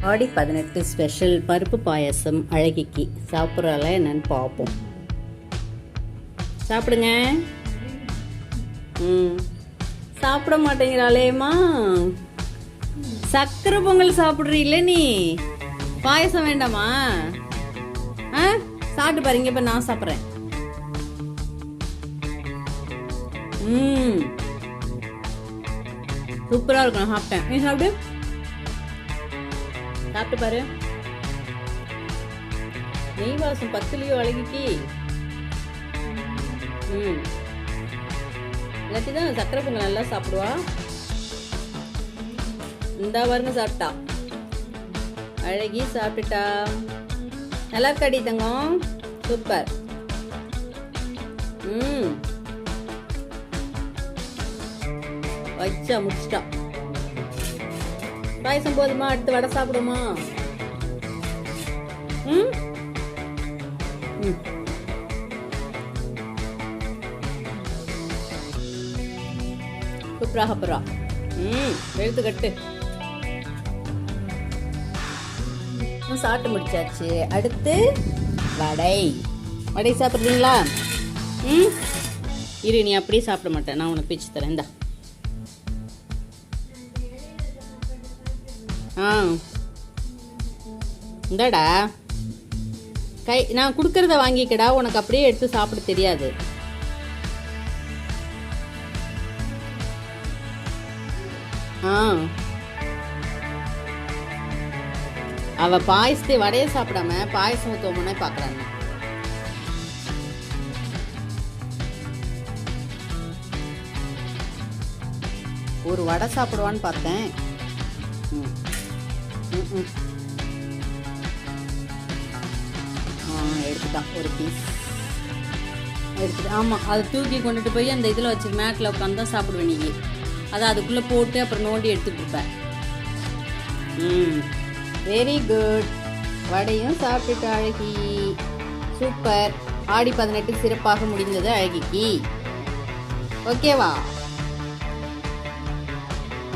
ஆடி பதினெட்டு ஸ்பெஷல் பருப்பு பாயாசம் அழகிக்கு. சாப்பிட்றால என்னன்னு பார்ப்போம். சாப்பிடுங்க. ம். சாப்பிட மாட்டேங்கிறாளேம்மா. சக்கரை பொங்கல் சாப்பிட்றீல்ல நீ? பாயசம் வேண்டாமா? ஆ? சாப்பிட்டு பாருங்க இப்போ நான் சாப்பிட்றேன். ம். சூப்பராக இருக்கும் நான் சாப்பிட்டேன். நீ சாப்பிட்டு சாப்பிட்டு பாரு. நெய் வாசம் பத்துலையோ அழகிக்கு. ம். இல்லாட்டி தான் சக்கரை பொங்கல் நல்லா சாப்பிடுவா. இந்த பாருங்க சாப்பிட்டா. அழகி சாப்பிட்டுட்டா. நல்லா இருக்காடி தங்கம். சூப்பர். ம். வச்சா முடிச்சிட்டா. பாயசம் போதுமா அடுத்து வடை சாப்பிடுமா ம்? ம். சூப்பராக அப்புறம் ம் எழுத்து கட்டு. சாப்பிட்டு முடிச்சாச்சு. அடுத்து வடை. வடை சாப்பிட்றீங்களா? ம்? இரு நீ அப்படியே சாப்பிட மாட்டேன். நான் உனக்கு பிச்சு தரேன். இந்தா. ஆ. இந்தாடா. கை நான் கொடுக்கறத வாங்கிக்கடா. உனக்கு அப்படியே எடுத்து சாப்பிட தெரியாது. ஆ. அவ பாயசத்தை வடையை சாப்பிடாம பாயசம் ஊற்றுவோம்னே பார்க்குறாங்க ஒரு வடை சாப்பிடுவான்னு பார்த்தேன். எடுத்துட்டான். ஒரு பீஸ் எடுத்துட்டு ஆமாம் அதை தூக்கி கொண்டுட்டு போய் அந்த இதில் வச்சு மேட்டில் உட்காந்து தான் சாப்பிடுவேன் நீ. அதை அதுக்குள்ளே போட்டு அப்புறம் நோண்டி எடுத்துகிட்டு இருப்பேன். ம். வெரி குட் வடையும் சாப்பிட்டுட்டு அழகி. சூப்பர். ஆடி பதினெட்டு சிறப்பாக முடிந்தது அழகிக்கு. ஓகேவா?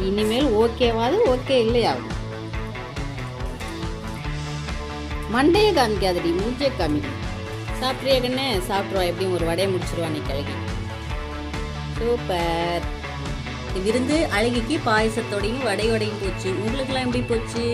இனிமேல் ஓகேவாது ஓகே இல்லையா? மண்டையை காமிக்காதடி மூச்சே காமி சாப்பிட்றியா கண்ணே? சாப்பிட்ருவா எப்படியும் ஒரு வடையை முடிச்சிருவா நீ கழகி சூப்பர். விருந்து அழகிக்கு பாயசத்தோடையும் வடையோடையும் போச்சு. உங்களுக்கெல்லாம் எப்படி போச்சு?